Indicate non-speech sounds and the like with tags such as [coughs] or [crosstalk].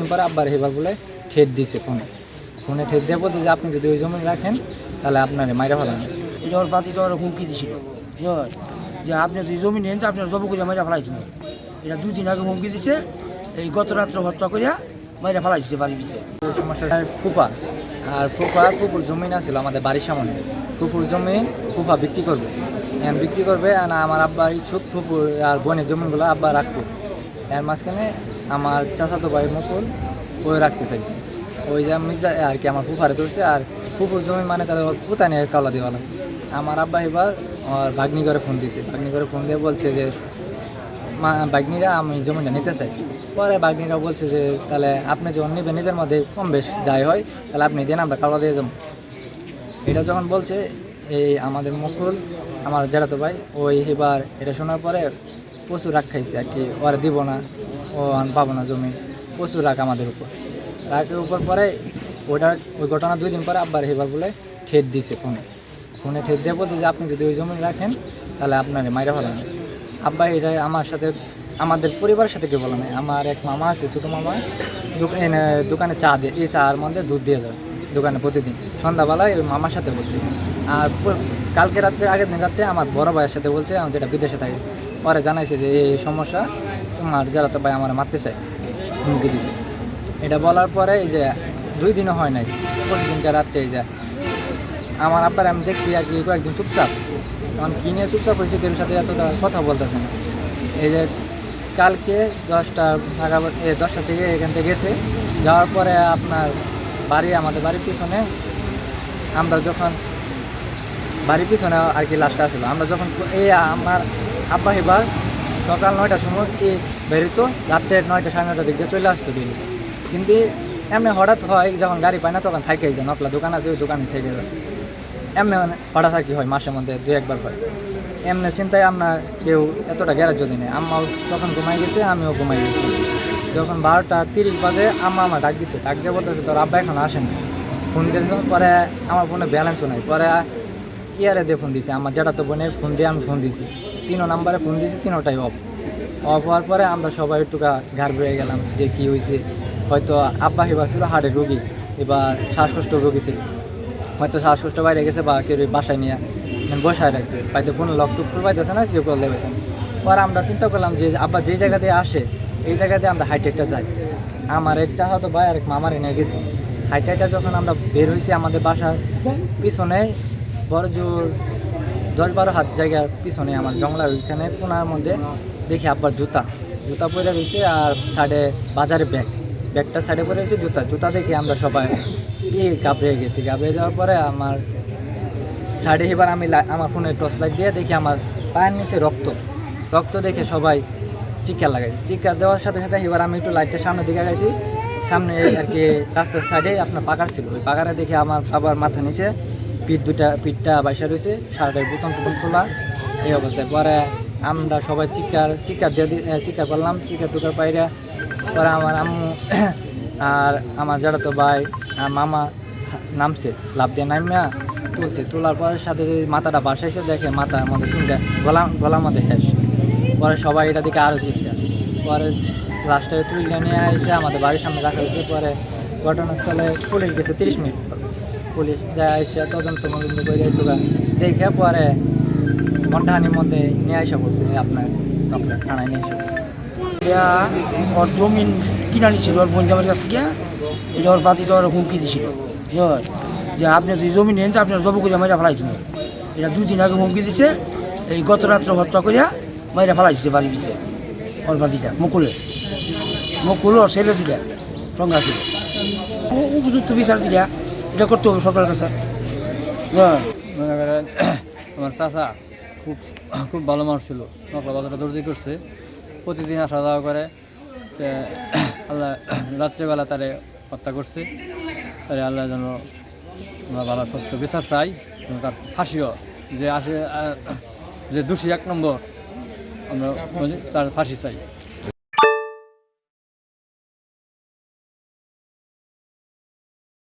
দিন পরে আব্বার হেবার বলে ঠেট দিছে ফোনে। ফোনে ঠেট দিয়ে বলছে যে আপনি যদি ওই জমি রাখেন তাহলে আপনার মাইরা ফেলান। এটা ওর পাতি ওর হুমকি দিছিল? যে আপনি যদি জমি নেন তো আপনার জব করিয়া মাইরা ফেলাই তুমি এটা দুই দিন আগে হুমকি দিছে এই গত রাত্রে হত্যা করিয়া মাইরা ফেলাই দিচ্ছে বাড়ির পিছিয়ে এই সমস্যাটা ফুপা আর ফুপা ফুপুর জমি না ছিল আমাদের বাড়ির সামনে। ফুপুর জমি ফুপা বিক্রি করবে। এখন বিক্রি করবে আর আমার আব্বা ইচ্ছুক ফুপুর আর বোনের জমিগুলো আব্বা রাখবে। এর মাঝখানে আমার চাচাতো ভাই মুকুল ওই রাখতে চাইছে। ওই যে মির্জা আর কি আমার ফুফারে ধরছে, আর ফুপুর জমি মানে তাদের পুতা নিয়ে কাওলা দিওয়ালা আমার আব্বা এবার ওর ভাগ্নি করে ফোন দিয়েছে। ভাগ্নি করে ফোন দিয়ে বলছে যে, মা বাগনিরা আমি জমিটা নিতে চাই। পরে ভাগ্নিরা বলছে যে, তাহলে আপনি যখন নেবেন, নিজের মধ্যে কম বেশ যাই হয়, তাহলে আপনি দেন, আমরা কালো দিয়ে যাব। এটা যখন বলছে, এই আমাদের মুকুল, আমার জেঠাতো ভাই, ওই এবার এটা শোনার পরে প্রচুর রাগ খাইছে আর কি, ওরা দিব না। ও পাবো না জমি, প্রচুর রাগ আমাদের উপর। রাগের উপর পরে ওটা ওই ঘটনা দুই দিন পরে আব্বার এবার বলে ঠেট দিছে ফোনে। ফোনে ঠেট দিয়ে বলছে যে আপনি যদি ওই জমি রাখেন, তাহলে আপনার মাইরা ফেলান আব্বা এটা আমার সাথে, আমাদের পরিবারের সাথে কেউ বলে নাই আমার এক মামা আছে, ছোটো মামা দোকানে চা দিয়ে, এই চার মধ্যে দুধ দিয়ে যায় দোকানে প্রতিদিন। সন্ধ্যাবেলায় ওই মামার সাথে বলছে। আর কালকে রাত্রে, আগের দিন রাত্রে আমার বড় ভাইয়ের সাথে বলছে যেটা বিদেশে থাকে, পরে জানাইছে যে এই সমস্যা যারা তো ভাই আমার মারতে চায়, হুমকি দিছে। এটা বলার পরে এই যে দুই দিনও হয় নাই প্রতিদিনকার রাত্রে এই যে আমার আব্বার আমি দেখছি আর কি কয়েকদিন চুপচাপ। কারণ কি নিয়ে চুপচাপ হয়েছে কেউ সাথে এতটা কথা বলতেছে না। এই যে কালকে দশটা এ দশটা থেকে এখান থেকে গেছে। যাওয়ার পরে আপনার বাড়ি, আমাদের বাড়ির পিছনে আমরা যখন, বাড়ির পিছনে আর কি লাস্টটা আসলো আমরা যখন এই আমার আব্বা এবার সকাল নয়টার সময় এই বেরোতো রাত্রে নয়টা সাড়ে নয়টার দিক চলে আসতো ডেলি কিন্তু এমনি হঠাৎ হয়, যখন গাড়ি পায় না, তখন থাকেই যায়, নকলা দোকান আছে, ওই দোকানে থেকে যায়। এমনি মানে হঠাৎ আর কি হয়, মাসের মধ্যে দু একবার হয়। এমনি চিন্তায় আপনার কেউ এতটা গ্যারাজ যদি নেই আম্মাও তখন ঘুমাই গেছে, আমিও ঘুমাই গেছি। যখন বারোটা তিরিশ বাজে, আম্মা আমার ডাক দিছে, ডাক দিয়ে বলতেছে, তোর আব্বা এখন আসেন। ফোন দিয়েছে পরে আমার ফোনে ব্যালেন্সও নাই। পরে ইয়ারে দিয়ে ফোন দিছে আমার যেটা তো বোনের ফোন দিয়ে আমি ফোন দিছি। তিনও নাম্বারে ফোন দিয়েছি, তিনোটাই অফ অফ হওয়ার পরে আমরা সবাই একটু ঘাড় বেড়ে গেলাম যে কি হয়েছে হয়তো আব্বা এবার ছিল হার্টের রুগী এবার শ্বাসকষ্ট রুগী ছিল। হয়তো শ্বাসকষ্ট বাইরে গেছে বা কেউ বাসায় নিয়ে বসায় রাখছে। পাইতে ফোন লক টুক পাইতেছে না, কেউ কল দেবেছে পরে আমরা চিন্তা করলাম যে আব্বা যেই জায়গাতে আসে, এই জায়গাতে আমরা হাইটেকটা যাই। আমার এক চাচা তো ভাই আর এক মামার এনে গেছি। হাইটেকটা যখন আমরা বের হয়েছি আমাদের বাসার পিছনে, বড় জোর দশ বারো হাত জায়গার পিছনে আমার জঙ্গলার ওইখানে কোনার মধ্যে দেখি আব্বার জুতা। জুতা পরে রয়েছে আর সাইডে বাজারে ব্যাগ ব্যাগটা সাইডে পরে রয়েছে জুতা। জুতা দেখে আমরা সবাই ই গাবড়ে গেছি। গাবড়ে যাওয়ার পরে আমার সাইডে এবার আমি আমার ফোনে টর্চ লাইট দিয়ে দেখি আমার পায়ের নিচে রক্ত। রক্ত দেখে সবাই চিকা লাগাইছি চিকা দেওয়ার সাথে সাথে এবার আমি একটু লাইটটা সামনে দিকে গেছি সামনে আর কি রাস্তার সাইডে আপনার পাকার ছিল। ওই পাকারে দেখে আমার বাবার মাথা নিচে পিঠ দুটা পিঠটা বাইসা রয়েছে শার্টের বুতন টুতন খোলা। এই অবস্থায় পরে আমরা সবাই চিকার চিকার দিয়ে চিকার করলাম চিকার টুকার পাইরা পরে আমার আম্মু [coughs] আর আমার যারা তো ভাই মামা নামছে লাভ দিয়ে নামিয়া তুলছে। তোলার পরে সাথে মাথাটা বাসাইছে, দেখে মাথার মধ্যে তিনটা গলা, গলার মধ্যে হ্যাস পরে সবাই এটা দিকে আরও শিক্ষা পরে লাস্টে তুলে নিয়ে এসে আমাদের বাড়ির সামনে রাখা হয়েছে। পরে ঘটনাস্থলে পুলিশ গেছে তিরিশ মিনিট। পুলিশ যা এসে তদন্ত মদন্ত করে একটু দেখে পরে ঘন্টাহানির মধ্যে নিয়ে আসা বলছে আপনার আপনার থানায় নিয়ে ওর জমিন কিনা নিছিল, ওর জামার কাছ থেকে এটা ওর ওর হুমকি দিছিল। যে আপনি যদি জমি নেন, তো আপনার জব করিয়া মাইরা ফেলাই এটা দুই দিন আগে হুমকি দিছে, এই গত রাত্রে হত্যা করিয়া মাইরা ফেলাই দিচ্ছে বাড়ির পিছিয়ে ওর পাতিটা মুকুলে মুকুল ওর ছেলে দুটা সঙ্গে ছিল। উপযুক্ত বিচার দিলা এটা করতে হবে সরকারের কাছে? মনে করেন, আমার চাচা খুব খুব ভালো মানুষ ছিল, নকলা বাজারটা দর্জি করছে। প্রতিদিন আসা যাওয়া করে আল্লাহ রাত্রেবেলা তারে হত্যা করছে। তারে আল্লাহ যেন আমরা ভালো সত্য বিচার চাই তার ফাঁসিও যে আসে যে দোষী এক নম্বর, আমরা তার ফাঁসি চাই।